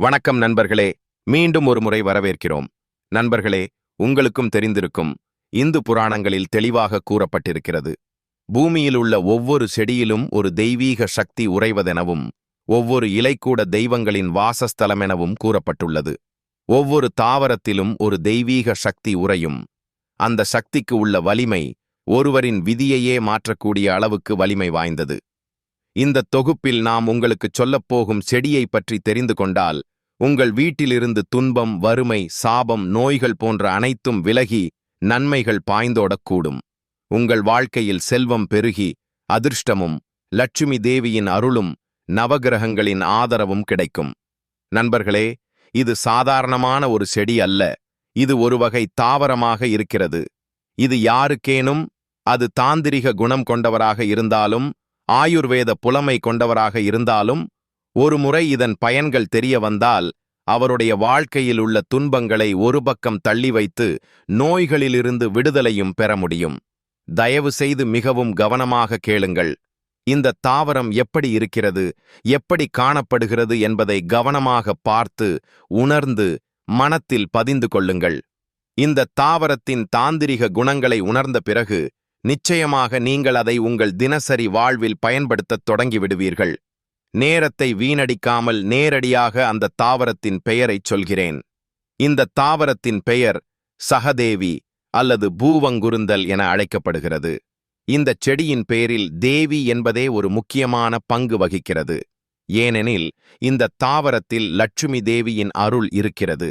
வணக்கம் நண்பர்களே மீண்டும் ஒரு முறை வரவேற்கிறோம். நண்பர்களே உங்களுக்கும் தெரிந்திருக்கும் இந்து புராணங்களில் தெளிவாக கூறப்பட்டிருக்கிறது. பூமியில் உள்ள ஒவ்வொரு செடியிலும் ஒரு தெய்வீக சக்தி உறைவதெனவும் ஒவ்வொரு இலைக்கூட தெய்வங்களின் வாசஸ்தலமெனவும் கூறப்பட்டுள்ளது. ஒவ்வொரு தாவரத்திலும் ஒரு தெய்வீக சக்தி உறையும். அந்த சக்திக்கு உள்ள வலிமை ஒருவரின் விதியையே மாற்றக்கூடிய அளவுக்கு வலிமை வாய்ந்தது. இந்த தொகுப்பில் நாம் உங்களுக்குச் சொல்லப்போகும் செடியை பற்றி தெரிந்து கொண்டால் உங்கள் வீட்டிலிருந்து துன்பம் வறுமை சாபம் நோய்கள் போன்ற அனைத்தும் விலகி நன்மைகள் பாய்ந்தோடக்கூடும். உங்கள் வாழ்க்கையில் செல்வம் பெருகி அதிர்ஷ்டமும் லட்சுமி தேவியின் அருளும் நவகிரகங்களின் ஆதரவும் கிடைக்கும். நண்பர்களே இது சாதாரணமான ஒரு செடி அல்ல. இது ஒரு வகை தாவரமாக இருக்கிறது. இது யாருக்கேனும் அது தாந்திரிக குணம் கொண்டவராக இருந்தாலும் ஆயுர்வேத புலமை கொண்டவராக இருந்தாலும் ஒருமுறை இதன் பயன்கள் தெரிய வந்தால் அவருடைய வாழ்க்கையில் உள்ள துன்பங்களை ஒரு பக்கம் தள்ளி வைத்து நோய்களிலிருந்து விடுதலையும் பெற முடியும். தயவு செய்து மிகவும் கவனமாக கேளுங்கள். இந்த தாவரம் எப்படி இருக்கிறது எப்படி காணப்படுகிறது என்பதை கவனமாக பார்த்து உணர்ந்து மனத்தில் பதிந்து கொள்ளுங்கள். இந்த தாவரத்தின் தாந்திரிக குணங்களை உணர்ந்த பிறகு நிச்சயமாக நீங்கள் அதை உங்கள் தினசரி வாழ்வில் பயன்படுத்தத் தொடங்கிவிடுவீர்கள். நேரத்தை வீணடிக்காமல் நேரடியாக அந்த தாவரத்தின் பெயரைச் சொல்கிறேன். இந்த தாவரத்தின் பெயர் சகதேவி அல்லது பூவங்குருந்தல் என அழைக்கப்படுகிறது. இந்த செடியின் பெயரில் தேவி என்பதே ஒரு முக்கியமான பங்கு வகிக்கிறது. ஏனெனில் இந்த தாவரத்தில் லட்சுமி தேவியின் அருள் இருக்கிறது.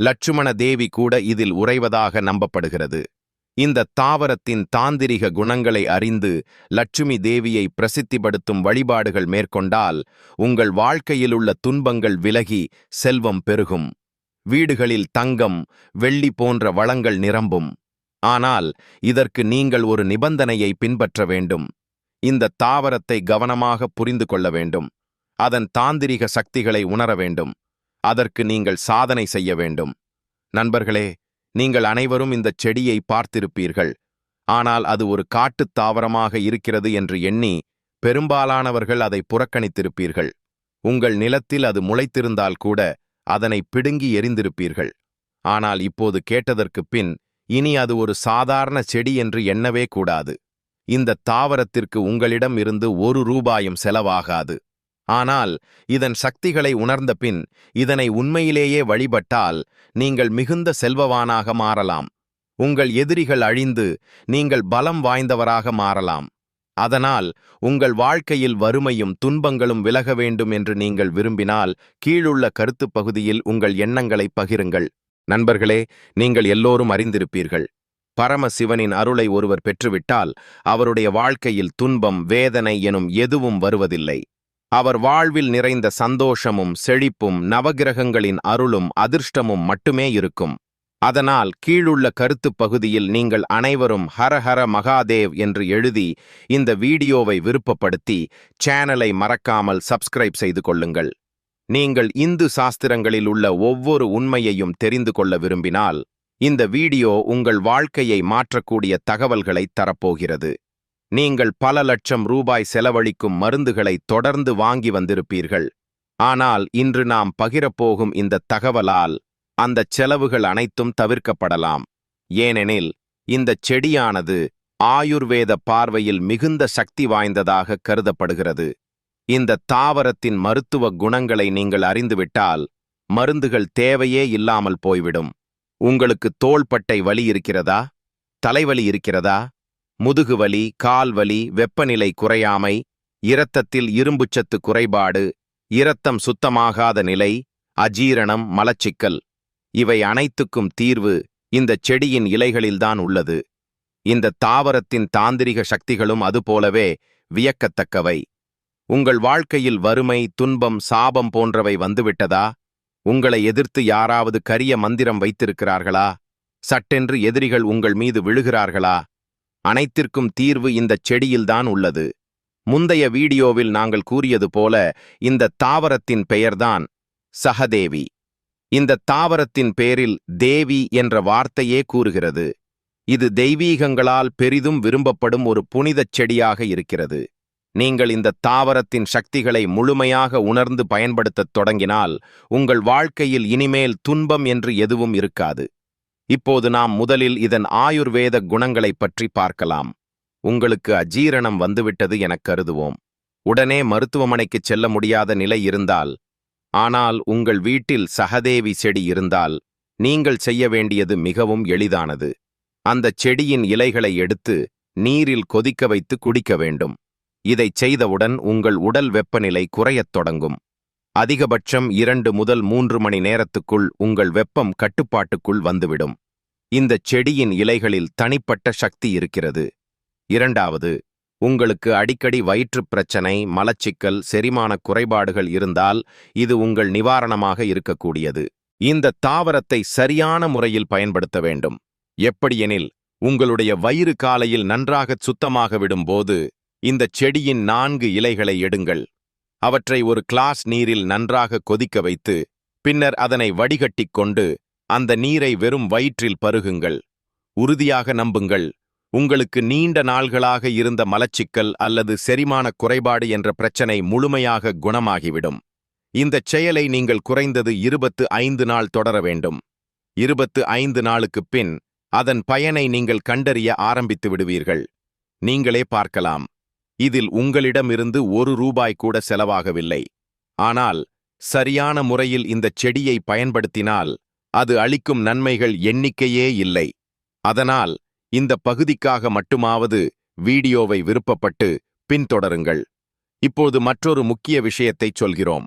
லட்சுமண தேவி கூட இதில் உறைவதாக நம்பப்படுகிறது. இந்த தாவரத்தின் தாந்திரிக குணங்களை அறிந்து லட்சுமி தேவியை பிரசித்திப்படுத்தும் வழிபாடுகள் மேற்கொண்டால் உங்கள் வாழ்க்கையிலுள்ள துன்பங்கள் விலகி செல்வம் பெருகும். வீடுகளில் தங்கம் வெள்ளி போன்ற வளங்கள் நிரம்பும். ஆனால் இதற்கு நீங்கள் ஒரு நிபந்தனையை பின்பற்ற வேண்டும். இந்த தாவரத்தை கவனமாக புரிந்து கொள்ள வேண்டும். அதன் தாந்திரிக சக்திகளை உணர வேண்டும். அதற்கு நீங்கள் சாதனை செய்ய வேண்டும். நண்பர்களே நீங்கள் அனைவரும் இந்த செடியை பார்த்திருப்பீர்கள். ஆனால் அது ஒரு காட்டுத் தாவரமாக இருக்கிறது என்று எண்ணி பெரும்பாலானவர்கள் அதை புறக்கணித்திருப்பீர்கள். உங்கள் நிலத்தில் அது முளைத்திருந்தால் கூட அதனை பிடுங்கி எரிந்திருப்பீர்கள் ஆனால் இப்போது கேட்டதற்குப் பின் இனி அது ஒரு சாதாரண செடி என்று எண்ணவே கூடாது. இந்த தாவரத்திற்கு உங்களிடம் இருந்து ஒரு ரூபாயும் செலவாகாது. ஆனால் இதன் சக்திகளை உணர்ந்த பின் இதனை உண்மையிலேயே வழிபட்டால் நீங்கள் மிகுந்த செல்வவானாக மாறலாம். உங்கள் எதிரிகள் அழிந்து நீங்கள் பலம் வாய்ந்தவராக மாறலாம். அதனால் உங்கள் வாழ்க்கையில் வறுமையும் துன்பங்களும் விலக வேண்டும் என்று நீங்கள் விரும்பினால் கீழுள்ள கருத்துப் பகுதியில் உங்கள் எண்ணங்களை பகிருங்கள். நண்பர்களே நீங்கள் எல்லோரும் அறிந்திருப்பீர்கள். பரமசிவனின் அருளை ஒருவர் பெற்றுவிட்டால் அவருடைய வாழ்க்கையில் துன்பம் வேதனை எனும் எதுவும் வருவதில்லை. அவர் வாழ்வில் நிறைந்த சந்தோஷமும் செழிப்பும் நவகிரகங்களின் அருளும் அதிர்ஷ்டமும் மட்டுமே இருக்கும். அதனால் கீழுள்ள கருத்துப் பகுதியில் நீங்கள் அனைவரும் ஹரஹர மகாதேவ் என்று எழுதி இந்த வீடியோவை விருப்பப்படுத்தி சேனலை மறக்காமல் சப்ஸ்கிரைப் செய்து கொள்ளுங்கள். நீங்கள் இந்து சாஸ்திரங்களில் உள்ள ஒவ்வொரு உண்மையையும் தெரிந்து கொள்ள விரும்பினால் இந்த வீடியோ உங்கள் வாழ்க்கையை மாற்றக்கூடிய தகவல்களை தரப்போகிறது. நீங்கள் பல லட்சம் ரூபாய் செலவழிக்கும் மருந்துகளை தொடர்ந்து வாங்கி வந்திருப்பீர்கள். ஆனால் இன்று நாம் பகிரப்போகும் இந்த தகவலால் அந்தச் செலவுகள் அனைத்தும் தவிர்க்கப்படலாம். ஏனெனில் இந்தச் செடியானது ஆயுர்வேத பார்வையில் மிகுந்த சக்தி வாய்ந்ததாக கருதப்படுகிறது. இந்த தாவரத்தின் மருத்துவ குணங்களை நீங்கள் அறிந்துவிட்டால் மருந்துகள் தேவையே இல்லாமல் போய்விடும். உங்களுக்கு தோள்பட்டை வலி இருக்கிறதா? தலைவலி இருக்கிறதா? முதுகுவலி கால்வலி வெப்பநிலை குறையாமை இரத்தத்தில் இரும்புச்சத்து குறைபாடு இரத்தம் சுத்தமாகாத நிலை அஜீரணம் மலச்சிக்கல். இவை அனைத்துக்கும் தீர்வு இந்த செடியின் இலைகளில்தான் உள்ளது. இந்த தாவரத்தின் தாந்திரிக சக்திகளும் அதுபோலவே வியக்கத்தக்கவை. உங்கள் வாழ்க்கையில் வறுமை துன்பம் சாபம் போன்றவை வந்துவிட்டதா? உங்களை எதிர்த்து யாராவது கரிய மந்திரம் வைத்திருக்கிறார்களா? சட்டென்று எதிரிகள் உங்கள் மீது விழுகிறார்களா? அனைத்திற்கும் தீர்வு இந்த செடியில்தான் உள்ளது. முந்தைய வீடியோவில் நாங்கள் கூறியது போல இந்த தாவரத்தின் பெயர்தான் சகதேவி. இந்த தாவரத்தின் பேரில் தேவி என்ற வார்த்தையே கூறுகிறது. இது தெய்வீகங்களால் பெரிதும் விரும்பப்படும் ஒரு புனிதச் செடியாக இருக்கிறது. நீங்கள் இந்த தாவரத்தின் சக்திகளை முழுமையாக உணர்ந்து பயன்படுத்தத் தொடங்கினால் உங்கள் வாழ்க்கையில் இனிமேல் துன்பம் என்று எதுவும் இருக்காது. இப்போது நாம் முதலில் இதன் ஆயுர்வேத குணங்களைப் பற்றி பார்க்கலாம். உங்களுக்கு அஜீரணம் வந்துவிட்டது எனக் கருதுவோம். உடனே மருத்துவமனைக்குச் செல்ல முடியாத நிலை இருந்தால் ஆனால் உங்கள் வீட்டில் சகதேவி செடி இருந்தால் நீங்கள் செய்ய வேண்டியது மிகவும் எளிதானது. அந்தச் செடியின் இலைகளை எடுத்து நீரில் கொதிக்க வைத்து குடிக்க வேண்டும். இதைச் செய்தவுடன் உங்கள் உடல் வெப்பநிலை குறையத் தொடங்கும். அதிகபட்சம் இரண்டு முதல் மூன்று மணி நேரத்துக்குள் உங்கள் வெப்பம் கட்டுப்பாட்டுக்குள் வந்துவிடும். இந்தச் செடியின் இலைகளில் தனிப்பட்ட சக்தி இருக்கிறது. இரண்டாவது உங்களுக்கு அடிக்கடி வயிற்றுப் பிரச்சனை மலச்சிக்கல் செரிமான குறைபாடுகள் இருந்தால் இது உங்கள் நிவாரணமாக இருக்கக்கூடியது. இந்த தாவரத்தை சரியான முறையில் பயன்படுத்த வேண்டும். எப்படியெனில் உங்களுடைய வயிறு காலையில் நன்றாகச் சுத்தமாக விடும்போது இந்தச் செடியின் நான்கு இலைகளை எடுங்கள். அவற்றை ஒரு கிளாஸ் நீரில் நன்றாக கொதிக்க வைத்து பின்னர் அதனை வடிகட்டிக் கொண்டு அந்த நீரை வெறும் வயிற்றில் பருகுங்கள். உறுதியாக நம்புங்கள் உங்களுக்கு நீண்ட நாள்களாக இருந்த மலச்சிக்கல் அல்லது செரிமான குறைபாடு என்ற பிரச்சனை முழுமையாக குணமாகிவிடும். இந்தச் செயலை நீங்கள் குறைந்தது இருபத்து ஐந்து நாள் தொடர வேண்டும். இருபத்து ஐந்து நாளுக்குப் பின் அதன் பயனை நீங்கள் கண்டறிய ஆரம்பித்து விடுவீர்கள். நீங்களே பார்க்கலாம். இதில் உங்களிடமிருந்து ஒரு ரூபாய் கூட செலவாகவில்லை. ஆனால் சரியான முறையில் இந்தச் செடியை பயன்படுத்தினால் அது அளிக்கும் நன்மைகள் எண்ணிக்கையே இல்லை. அதனால் இந்த பகுதிக்காக மட்டுமாவது வீடியோவை விருப்பப்பட்டு பின்தொடருங்கள். இப்போது மற்றொரு முக்கிய விஷயத்தைச் சொல்கிறோம்.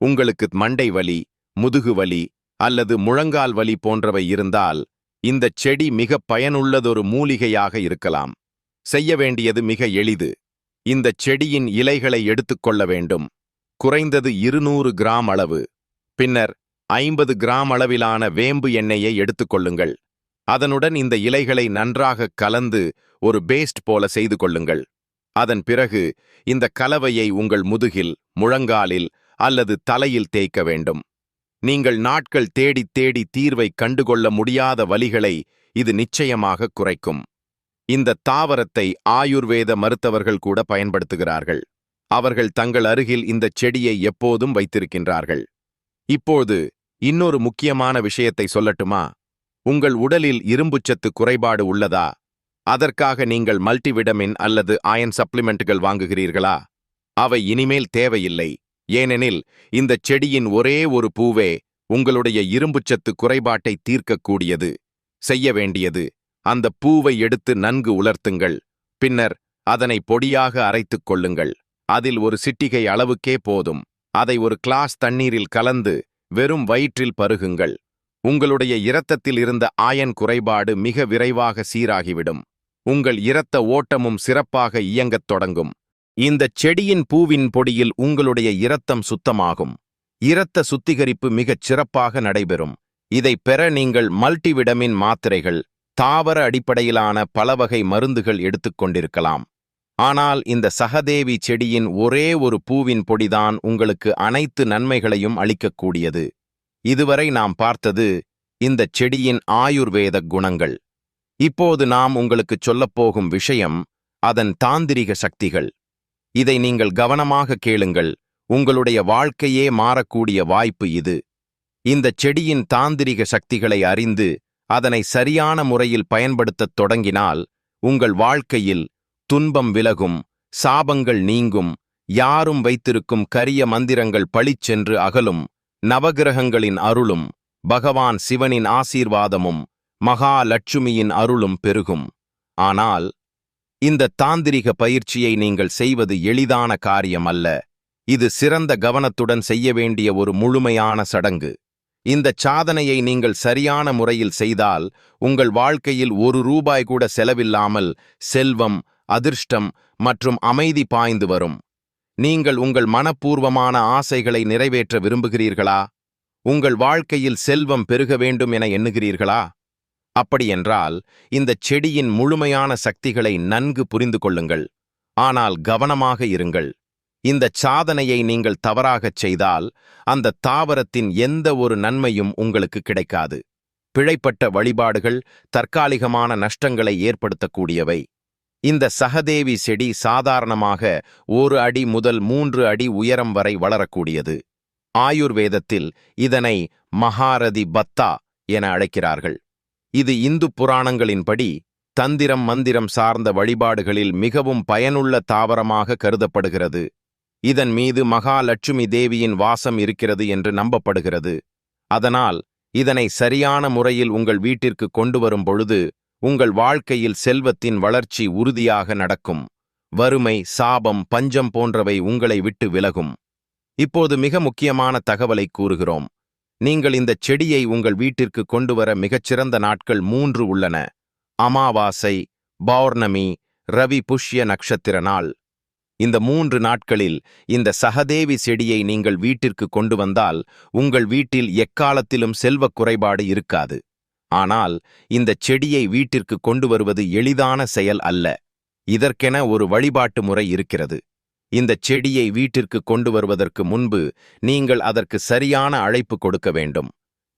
உங்களுக்கு மண்டை வலி முதுகு வலி அல்லது முழங்கால் வலி போன்றவை இருந்தால் இந்தச் செடி மிக பயனுள்ளதொரு மூலிகையாக இருக்கலாம். செய்ய வேண்டியது மிக எளிது. இந்தச் செடியின் இலைகளை எடுத்துக்கொள்ள வேண்டும். குறைந்தது இருநூறு கிராம் அளவு. பின்னர் ஐம்பது கிராம் அளவிலான வேம்பு எண்ணெயை எடுத்துக்கொள்ளுங்கள் அதனுடன் இந்த இலைகளை நன்றாக கலந்து ஒரு பேஸ்ட் போல செய்து கொள்ளுங்கள். அதன் பிறகு இந்த கலவையை உங்கள் முதுகில் முழங்காலில் அல்லது தலையில் தேய்க்க வேண்டும். நீங்கள் நாட்கள் தேடித் தேடி தீர்வை கண்டுகொள்ள முடியாத வலிகளை இது நிச்சயமாக குறைக்கும். இந்த தாவரத்தை ஆயுர்வேத மருத்துவர்கள் கூட பயன்படுத்துகிறார்கள். அவர்கள் தங்கள் அருகில் இந்தச் செடியை எப்போதும் வைத்திருக்கின்றார்கள். இப்போது இன்னொரு முக்கியமான விஷயத்தை சொல்லட்டுமா? உங்கள் உடலில் இரும்புச்சத்து குறைபாடு உள்ளதா? அதற்காக நீங்கள் மல்டிவிட்டமின் அல்லது அயன் சப்ளிமெண்ட்டுகள் வாங்குகிறீர்களா? அவை இனிமேல் தேவையில்லை. ஏனெனில் இந்தச் செடியின் ஒரே ஒரு பூவே உங்களுடைய இரும்புச்சத்து குறைபாட்டை தீர்க்கக்கூடியது செய்ய வேண்டியது. அந்த பூவை எடுத்து நன்கு உலர்த்துங்கள். பின்னர் அதனை பொடியாக அரைத்துக் கொள்ளுங்கள். அதில் ஒரு சிட்டிகை அளவுக்கே போதும். அதை ஒரு கிளாஸ் தண்ணீரில் கலந்து வெறும் வயிற்றில் பருகுங்கள். உங்களுடைய இரத்தத்தில் இருந்த ஆயன் குறைபாடு மிக விரைவாக சீராகிவிடும். உங்கள் இரத்த ஓட்டமும் சிறப்பாக இயங்கத் தொடங்கும். இந்தச் செடியின் பூவின் பொடியில் உங்களுடைய இரத்தம் சுத்தமாகும். இரத்த சுத்திகரிப்பு மிகச் சிறப்பாக நடைபெறும். இதைப் பெற நீங்கள் மல்டிவிடமின் மாத்திரைகள் தாவர அடிப்படையிலான பலவகை மருந்துகள் எடுத்துக்கொண்டிருக்கலாம் ஆனால் இந்த சகதேவி செடியின் ஒரே ஒரு பூவின் பொடிதான் உங்களுக்கு அனைத்து நன்மைகளையும் அளிக்கக்கூடியது. இதுவரை நாம் பார்த்தது இந்தச் செடியின் ஆயுர்வேத குணங்கள். இப்போது நாம் உங்களுக்குச் சொல்லப்போகும் விஷயம் அதன் தாந்திரிக சக்திகள். இதை நீங்கள் கவனமாக கேளுங்கள். உங்களுடைய வாழ்க்கையே மாறக்கூடிய வாய்ப்பு இது. இந்தச் செடியின் தாந்திரிக சக்திகளை அறிந்து அதனை சரியான முறையில் பயன்படுத்தத் தொடங்கினால் உங்கள் வாழ்க்கையில் துன்பம் விலகும் சாபங்கள் நீங்கும் யாரும் வைத்திருக்கும் கரிய மந்திரங்கள் பளிச்சென்று அகலும் நவகிரகங்களின் அருளும் பகவான் சிவனின் ஆசீர்வாதமும் மகாலட்சுமியின் அருளும் பெருகும். ஆனால் இந்த தாந்திரிக பயிற்சியை நீங்கள் செய்வது எளிதான காரியம் அல்ல இது சிறந்த கவனத்துடன் செய்ய வேண்டிய ஒரு முழுமையான சடங்கு. இந்தச் சாதனையை நீங்கள் சரியான முறையில் செய்தால் உங்கள் வாழ்க்கையில் ஒரு ரூபாய் கூட செலவில்லாமல் செல்வம் அதிர்ஷ்டம் மற்றும் அமைதி பாய்ந்து வரும். நீங்கள் உங்கள் மனப்பூர்வமான ஆசைகளை நிறைவேற்ற விரும்புகிறீர்களா? உங்கள் வாழ்க்கையில் செல்வம் பெருக வேண்டும் என எண்ணுகிறீர்களா? அப்படியென்றால் இந்தச் செடியின் முழுமையான சக்திகளை நன்கு புரிந்து கொள்ளுங்கள். ஆனால் கவனமாக இருங்கள். இந்தச் சாதனையை நீங்கள் தவறாகச் செய்தால் அந்த தாவரத்தின் எந்த ஒரு நன்மையும் உங்களுக்கு கிடைக்காது. பிழைப்பட்ட வழிபாடுகள் தற்காலிகமான நஷ்டங்களை ஏற்படுத்தக்கூடியவை. இந்த சகதேவி செடி சாதாரணமாக ஒரு அடி முதல் மூன்று அடி உயரம் வரை வளரக்கூடியது. ஆயுர்வேதத்தில் இதனை மகாரதி பத்தா என அழைக்கிறார்கள். இது இந்து புராணங்களின்படி தந்திரம் மந்திரம் சார்ந்த வழிபாடுகளில் மிகவும் பயனுள்ள தாவரமாக கருதப்படுகிறது. இதன் மீது மகாலட்சுமி தேவியின் வாசம் இருக்கிறது என்று நம்பப்படுகிறது. அதனால் இதனை சரியான முறையில் உங்கள் வீட்டிற்கு கொண்டு வரும் பொழுது உங்கள் வாழ்க்கையில் செல்வத்தின் வளர்ச்சி உறுதியாக நடக்கும். வறுமை சாபம் பஞ்சம் போன்றவை உங்களை விட்டு விலகும். இப்போது மிக முக்கியமான தகவலை கூறுகிறோம். நீங்கள் இந்த செடியை உங்கள் வீட்டிற்கு கொண்டு வர மிகச்சிறந்த நாட்கள் மூன்று உள்ளன. அமாவாசை பௌர்ணமி ரவி புஷ்ய நட்சத்திர நாள். இந்த மூன்று நாட்களில் இந்த சகதேவி செடியை நீங்கள் வீட்டிற்கு கொண்டு வந்தால் உங்கள் வீட்டில் எக்காலத்திலும் செல்வக் குறைபாடு இருக்காது. ஆனால் இந்த செடியை வீட்டிற்கு கொண்டு வருவது எளிதான செயல் அல்ல. இதற்கென ஒரு வழிபாட்டு முறை இருக்கிறது. இந்த செடியை வீட்டிற்கு கொண்டு வருவதற்கு முன்பு நீங்கள் அதற்கு சரியான அழைப்பு கொடுக்க வேண்டும்.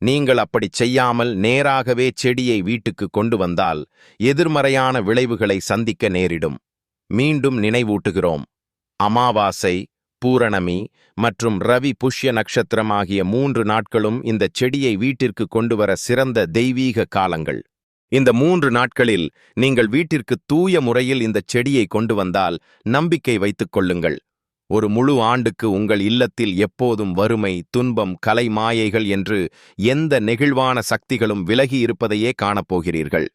நீங்கள் அப்படிச் செய்யாமல் நேராகவே செடியை வீட்டுக்கு கொண்டு வந்தால் எதிர்மறையான விளைவுகளை சந்திக்க நேரிடும். மீண்டும் நினைவூட்டுகிறோம். அமாவாசை பூரணமி மற்றும் ரவி புஷ்ய நட்சத்திரம் ஆகிய மூன்று நாட்களும் இந்த செடியை வீட்டிற்கு கொண்டு வர சிறந்த தெய்வீக காலங்கள். இந்த மூன்று நாட்களில் நீங்கள் வீட்டிற்கு தூய முறையில் இந்த செடியை கொண்டு வந்தால் நம்பிக்கை வைத்துக் கொள்ளுங்கள். ஒரு முழு ஆண்டுக்கு உங்கள் இல்லத்தில் எப்போதும் வறுமை துன்பம் கலை மாயைகள் என்று எந்த நெகிழ்வான சக்திகளும் விலகி இருப்பதையே காணப்போகிறீர்கள்.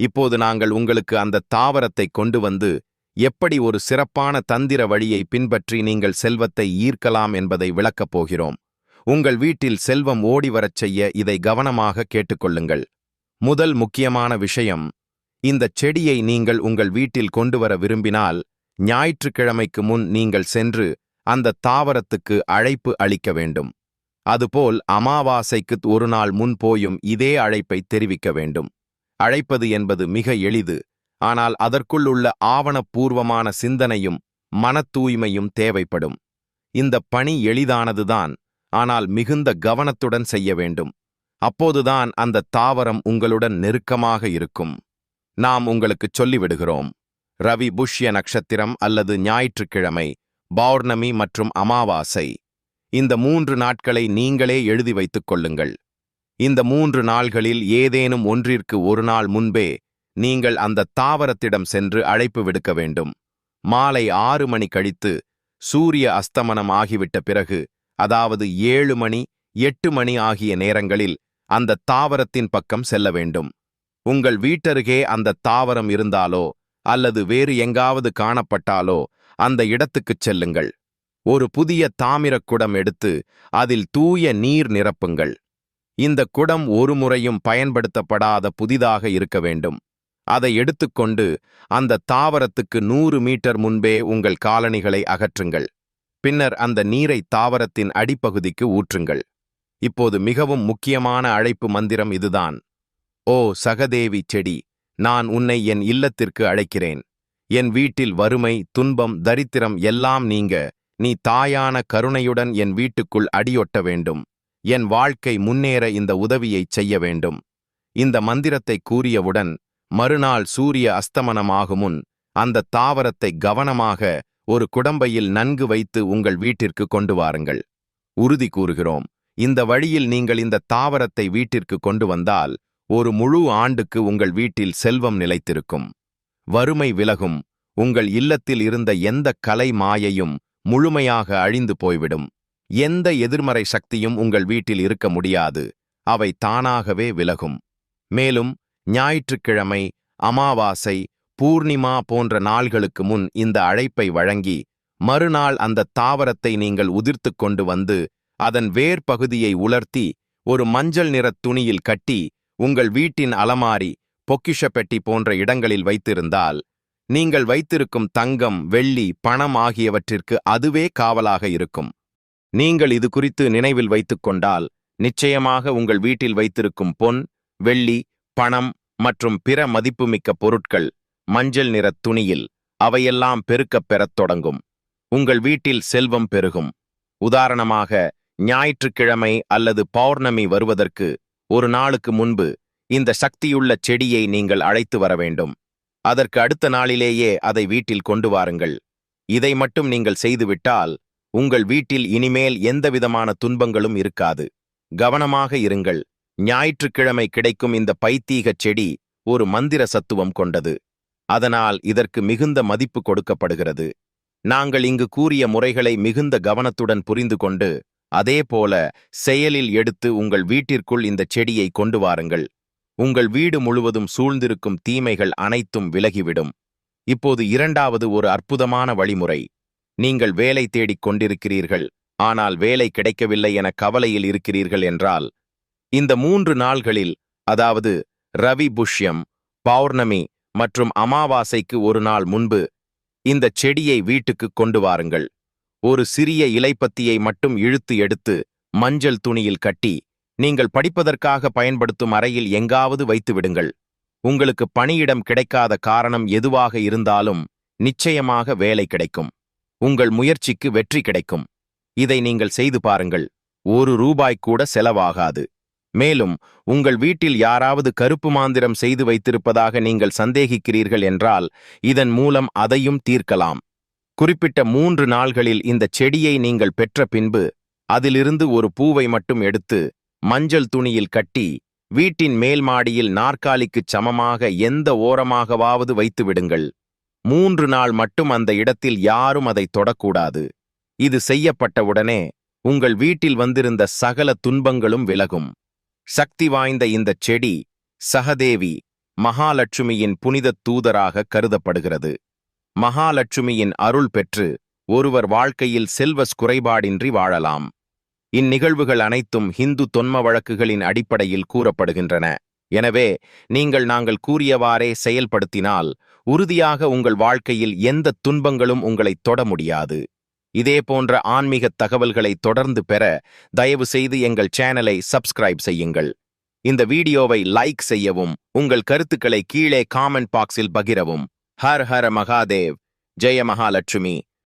இப்போது நாங்கள் உங்களுக்கு அந்த தாவரத்தை கொண்டு வந்து எப்படி ஒரு சிறப்பான தந்திர வழியை பின்பற்றி நீங்கள் செல்வத்தை ஈர்க்கலாம் என்பதை விளக்கப் போகிறோம். உங்கள் வீட்டில் செல்வம் ஓடிவரச் செய்ய இதை கவனமாக கேட்டுக்கொள்ளுங்கள். முதல் முக்கியமான விஷயம் இந்த செடியை நீங்கள் உங்கள் வீட்டில் கொண்டு வர விரும்பினால் ஞாயிற்றுக்கிழமைக்கு முன் நீங்கள் சென்று அந்த தாவரத்துக்கு அழைப்பு அளிக்க வேண்டும். அதுபோல் அமாவாசைக்கு ஒரு நாள் முன் போயும் இதே அழைப்பை தெரிவிக்க வேண்டும். அழைப்பது என்பது மிக எளிது. ஆனால் அதற்குள் உள்ள ஆவணப்பூர்வமான சிந்தனையும் மனத் தூய்மையும் தேவைப்படும். இந்த பணி எளிதானதுதான் ஆனால் மிகுந்த கவனத்துடன் செய்ய வேண்டும். அப்போதுதான் அந்த தாவரம் உங்களுடன் நெருக்கமாக இருக்கும். நாம் உங்களுக்குச் சொல்லிவிடுகிறோம். ரவி புஷ்ய நட்சத்திரம் அல்லது ஞாயிற்றுக்கிழமை பௌர்ணமி மற்றும் அமாவாசை. இந்த மூன்று நாட்களை நீங்களே எழுதி வைத்துக் கொள்ளுங்கள். இந்த மூன்று நாள்களில் ஏதேனும் ஒன்றிற்கு ஒரு நாள் முன்பே நீங்கள் அந்த தாவரத்திடம் சென்று அழைப்பு விடுக்க வேண்டும். மாலை ஆறு மணி கழித்து சூரிய அஸ்தமனம் ஆகிவிட்ட பிறகு அதாவது ஏழு மணி எட்டு மணி ஆகிய நேரங்களில் அந்த தாவரத்தின் பக்கம் செல்ல வேண்டும். உங்கள் வீட்டருகே அந்த தாவரம் இருந்தாலோ அல்லது வேறு எங்காவது காணப்பட்டாலோ அந்த இடத்துக்குச் செல்லுங்கள். ஒரு புதிய தாமிரக் குடம் எடுத்து அதில் தூய நீர் நிரப்புங்கள். இந்த குடம் ஒரு முறையும் பயன்படுத்தப்படாத புதிதாக இருக்க வேண்டும். அதை எடுத்துக்கொண்டு அந்த தாவரத்துக்கு நூறு மீட்டர் முன்பே உங்கள் காலணிகளை அகற்றுங்கள். பின்னர் அந்த நீரை தாவரத்தின் அடிப்பகுதிக்கு ஊற்றுங்கள். இப்போது மிகவும் முக்கியமான அழைப்பு மந்திரம் இதுதான். ஓ சகதேவி செடி நான் உன்னை என் இல்லத்திற்கு அழைக்கிறேன். என் வீட்டில் வறுமை துன்பம் தரித்திரம் எல்லாம் நீங்க. நீ தாயான கருணையுடன் என் வீட்டுக்குள் அடியொட்ட வேண்டும். என் வாழ்க்கை முன்னேற இந்த உதவியைச் செய்ய வேண்டும். இந்த மந்திரத்தை கூறியவுடன் மறுநாள் சூரிய அஸ்தமனமாகும் முன் அந்த தாவரத்தை கவனமாக ஒரு குடம்பையில் நன்கு வைத்து உங்கள் வீட்டிற்கு கொண்டு வாருங்கள். உறுதி கூறுகிறோம். இந்த வழியில் நீங்கள் இந்த தாவரத்தை வீட்டிற்கு கொண்டு வந்தால் ஒரு முழு ஆண்டுக்கு உங்கள் வீட்டில் செல்வம் நிலைத்திருக்கும். வறுமை விலகும். உங்கள் இல்லத்தில் இருந்த எந்த கலை மாயையும் முழுமையாக அழிந்து போய்விடும். எந்த எதிர்மறை சக்தியும் உங்கள் வீட்டில் இருக்க முடியாது. அவை தானாகவே விலகும். மேலும் ஞாயிற்றுக்கிழமை அமாவாசை பூர்ணிமா போன்ற நாள்களுக்கு முன் இந்த அழைப்பை வழங்கி மறுநாள் அந்த தாவரத்தை நீங்கள் உதிர்த்துக் கொண்டு வந்து அதன் வேர் பகுதியை உலர்த்தி ஒரு மஞ்சள் நிறத் துணியில் கட்டி உங்கள் வீட்டின் அலமாரி பொக்கிஷ பெட்டி போன்ற இடங்களில் வைத்திருந்தால் நீங்கள் வைத்திருக்கும் தங்கம் வெள்ளி பணம் ஆகியவற்றிற்கு அதுவே காவலாக இருக்கும். நீங்கள் இது குறித்து நினைவில் வைத்துக்கொண்டால் நிச்சயமாக உங்கள் வீட்டில் வைத்திருக்கும் பொன் வெள்ளி பணம் மற்றும் பிற மதிப்புமிக்க பொருட்கள் மஞ்சள் நிற துணியில் அவையெல்லாம் பெருக்கப் பெறத் தொடங்கும். உங்கள் வீட்டில் செல்வம் பெருகும். உதாரணமாக ஞாயிற்றுக்கிழமை அல்லது பௌர்ணமி வருவதற்கு ஒரு நாளுக்கு முன்பு இந்த சக்தியுள்ள செடியை நீங்கள் அழைத்து வர வேண்டும். அதற்கு அடுத்த நாளிலேயே அதை வீட்டில் கொண்டு வாருங்கள். இதை மட்டும் நீங்கள் செய்துவிட்டால் உங்கள் வீட்டில் இனிமேல் எந்தவிதமான துன்பங்களும் இருக்காது. கவனமாக இருங்கள். ஞாயிற்றுக்கிழமை கிடைக்கும் இந்த பைத்தீகச் செடி ஒரு மந்திர சத்துவம் கொண்டது. அதனால் இதற்கு மிகுந்த மதிப்பு கொடுக்கப்படுகிறது. நாங்கள் இங்கு கூறிய முறைகளை மிகுந்த கவனத்துடன் புரிந்து கொண்டு அதேபோல செயலில் எடுத்து உங்கள் வீட்டிற்குள் இந்த செடியை கொண்டு வாருங்கள். உங்கள் வீடு முழுவதும் சூழ்ந்திருக்கும் தீமைகள் அனைத்தும் விலகிவிடும். இப்போது இரண்டாவது ஒரு அற்புதமான வழிமுறை. நீங்கள் வேலை தேடிக் கொண்டிருக்கிறீர்கள். ஆனால் வேலை கிடைக்கவில்லை என கவலையில் இருக்கிறீர்கள் என்றால் இந்த மூன்று நாள்களில் அதாவது ரவி புஷ்யம் பௌர்ணமி மற்றும் அமாவாசைக்கு ஒரு நாள் முன்பு இந்த செடியை வீட்டுக்கு கொண்டு வாருங்கள். ஒரு சிறிய இலைப்பத்தியை மட்டும் இழுத்து எடுத்து மஞ்சள் துணியில் கட்டி நீங்கள் படிப்பதற்காக பயன்படுத்தும் அறையில் எங்காவது வைத்து விடுங்கள். உங்களுக்கு பணியிடம் கிடைக்காத காரணம் எதுவாக இருந்தாலும் நிச்சயமாக வேலை கிடைக்கும். உங்கள் முயற்சிக்கு வெற்றி கிடைக்கும். இதை நீங்கள் செய்து பாருங்கள். ஒரு ரூபாய் கூட செலவாகாது. மேலும் உங்கள் வீட்டில் யாராவது கருப்பு மாந்திரம் செய்து வைத்திருப்பதாக நீங்கள் சந்தேகிக்கிறீர்கள் என்றால் இதன் மூலம் அதையும் தீர்க்கலாம். குறிப்பிட்ட மூன்று நாள்களில் இந்த செடியை நீங்கள் பெற்ற பின்பு அதிலிருந்து ஒரு பூவை மட்டும் எடுத்து மஞ்சள் துணியில் கட்டி வீட்டின் மேல் மாடியில் நாற்காலிக்குச் சமமாக எந்த ஓரமாகவாவது வைத்துவிடுங்கள். மூன்று நாள் மட்டும் அந்த இடத்தில் யாரும் அதை தொடக்கூடாது. இது செய்யப்பட்டவுடனே உங்கள் வீட்டில் வந்திருந்த சகல துன்பங்களும் விலகும். சக்தி வாய்ந்த இந்தச் செடி சகதேவி மகாலட்சுமியின் புனிதத் தூதராக கருதப்படுகிறது. மகாலட்சுமியின் அருள் பெற்று ஒருவர் வாழ்க்கையில் செல்வஸ் குறைபாடின்றி வாழலாம். இந்நிகழ்வுகள் அனைத்தும் ஹிந்து தொன்ம வழக்குகளின் அடிப்படையில் கூறப்படுகின்றன. எனவே நீங்கள் நாங்கள் கூறியவாறே செயல்படுத்தினால் உறுதியாக உங்கள் வாழ்க்கையில் எந்த துன்பங்களும் உங்களைத் தொட முடியாது. இதே போன்ற ஆன்மீக தகவல்களை தொடர்ந்து பெற தயவு செய்து எங்கள் சேனலை சப்ஸ்கிரைப் செய்யுங்கள். இந்த வீடியோவை லைக் செய்யவும் உங்கள் கருத்துக்களை கீழே காமெண்ட் பாக்ஸில் பகிரவும். ஹர் ஹர மகாதேவ். ஜெய மகாலட்சுமி.